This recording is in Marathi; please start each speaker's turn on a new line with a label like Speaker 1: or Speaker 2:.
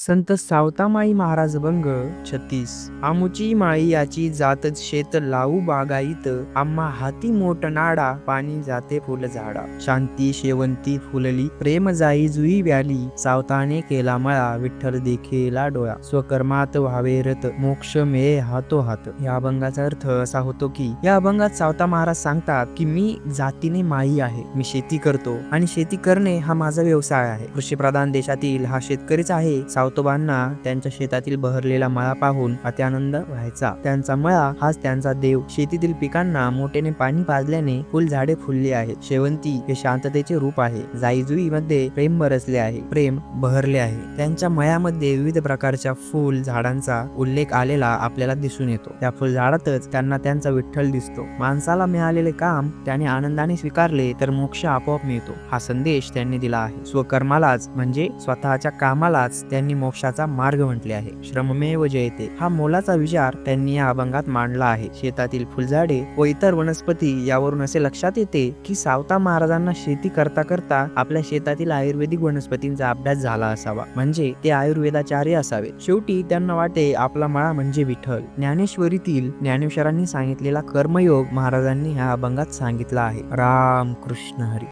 Speaker 1: संत सावतामाई महाराज बंग छत्तीस. आमुची माळी याची जात शेत लावू बागाईत आम्हा हाती मोठ नाडा पाणी जाते फुल झाडा. शांती शेवंती फुलली प्रेम जाई जुई व्याली. सावताने केला मळा विठ्ठल देखीला डोळा. स्वकर्मात व्हावे रत मोक्ष मे हातो हात या अभंगाचा अर्थ असा होतो की या अभंगात सावता महाराज सांगतात की मी जातीने माई आहे मी शेती करतो. आणि शेती करणे हा माझा व्यवसाय आहे. कृषीप्रधान देशातील हा शेतकरीच आहे सावतोबांना त्यांच्या शेतातील बहरलेला मळा पाहून अत्यानंद व्हायचा. त्यांचा मळा हाच त्यांचा देव. शेतीतील पिकांना मोठ्याने पाणी पाजल्याने फुलझाडे फुलली आहेत. शेवंती हे शांततेचे रूप आहे. जाईजुई मध्ये प्रेम बरसले आहे. प्रेम बहरले आहे. त्यांच्या मळ्यामध्ये विविध प्रकारच्या फुल झाडांचा उल्लेख आलेला आपल्याला दिसून येतो. त्या फुलझाडातच त्यांना त्यांचा विठ्ठल दिसतो. माणसाला मिळालेले काम त्याने आनंदाने स्वीकारले तर मोक्ष आपोआप मिळतो. हा संदेश त्यांनी दिला आहे. स्वकर्मालाच म्हणजे स्वतःच्या कामालाच त्यांनी मोक्षाचा मार्ग म्हटले आहे. श्रममेव जयते. हा मोलाचा विचार त्यांनी या अभंगात मांडला आहे. शेतातील फुलझाडे व इतर वनस्पती यावरून असे लक्षात येते की सावता महाराजांना शेती करता करता आपल्या शेतातील आयुर्वेदिक वनस्पतींचा अभ्यास झाला असावा. म्हणजे ते आयुर्वेदाचार्य असावे शेवटी त्यांना वाटे आपला मळा म्हणजे विठ्ठल. ज्ञानेश्वरीतील ज्ञानेश्वरांनी सांगितलेला कर्मयोग महाराजांनी ह्या अभंगात सांगितला आहे. राम कृष्ण हरी.